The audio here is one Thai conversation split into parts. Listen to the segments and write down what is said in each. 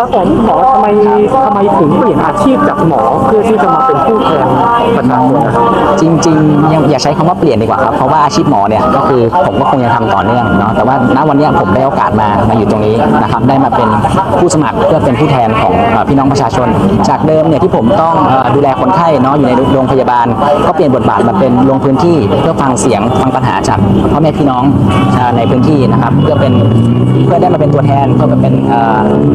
ครับผมหมอทำไมทำไมถึงเปลี่ยนอาชีพจากหมอเพื่อที่จะมาเป็นผู้แทนประชาชนนะครับ จริงๆยังอย่าใช้คำว่าเปลี่ยนดีกว่าครับเพราะว่าอาชีพหมอเนี่ยก็คือผมก็คงยังทำต่อเนื่องเนาะแต่ว่าณวันนี้ผมได้โอกาสมามาอยู่ตรงนี้นะครับได้มาเป็นผู้สมัครเพื่อเป็นผู้แทนของอพี่น้องประชาชน จากเดิมเนี่ยที่ผมต้องอดูแลคนไข้เนาะอยู่ในโรงพยาบาล ก็เปลี่ยนบทบาทมาเป็นลงพื้นที่เพื่อฟังเสียงฟังปัญหาจากพ่อแม่พี่น้องอในพื้นที่นะครับเพื่อเป็นเพื่อได้มาเป็นตัวแทนเพื่อมาเป็น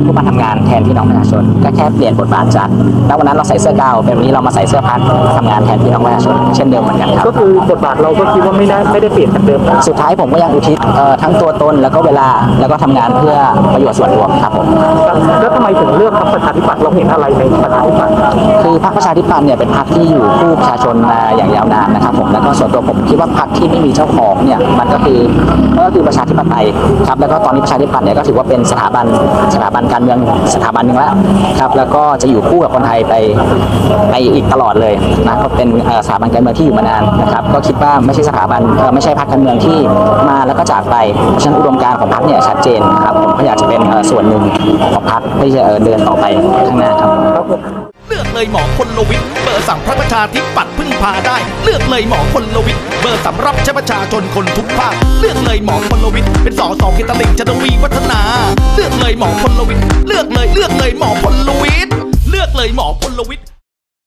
ผู้มาทำงานแทนพี่น้องประชาชนก็แค่เปลี่ยนบทบาทจากณวันนั้นเราใส่เสื้อกาวเป็นวันนี้เรามาใส่เสื้อพักทำงานแทนพี่น้องประชาชนเช่นเดิมเหมือนกันครับก็คือบทบาทเราก็คิดว่าไม่ได้ไม่ได้เปลี่ยนจากเดิมนะสุดท้ายผมก็ยังอุทิศเอ่อทั้งตัวตนแล้วก็เวลาแล้วก็ทำงานเพื่อประโยชน์ส่วนรวมครับผมแล้วทำไมถึงเลือกพรรคประชาธิปัตย์เราเห็นอะไรในประชาธิปัตย์คือพรรคประชาธิปัตย์เนี่ยเป็นพรรคที่อยู่คู่ประชาชนมาอย่างยาวนานนะครับผมแล้วก็ส่วนตัวผมคิดว่าพรรคที่ไม่มีเจ้าของเนี่ยมันก็คือก็คือประชาธิปไตยครับแล้วก็ตอนนี้ประชาธิปัตย์เนี่ยก็ถือว่าเป็นสถาบันสถาบันการเมืองสถาบันหนึ่งแล้วครับแล้วก็จะอยู่คู่กับคนไทยไปไปอีกตลอดเลยนะก็เป็นเอ่อสถาบันการเมืองที่อยู่มานานนะครับก็คิดว่าไม่ใช่สถาบันไม่ใช่พรรคการเมืองที่มาแล้วก็จากไปฉะนั้นอุดมการณ์ของพรรคเนี่ยชัดเจนครับผมก็อยากจะเป็นส่วนหนึ่งของพรรคที่จะเอ่อเดินต่อไปข้างหน้าครับเลือกเลยหมอคนลวิทย์เบอร์สั่งพระประชาธิปัตย์พึ่งพาได้ เลือกเลยหมอคนลวิทย์เบอร์สำรับใช้ประชาชนคนทุกภาคเลือกเลยหมอคนลวิทย์เป็นสอสอกิตตลิงจะทวีวัฒนา เลือกเลยหมอคนลวิทย์เลือกเลยเลือกเลยหมอคนล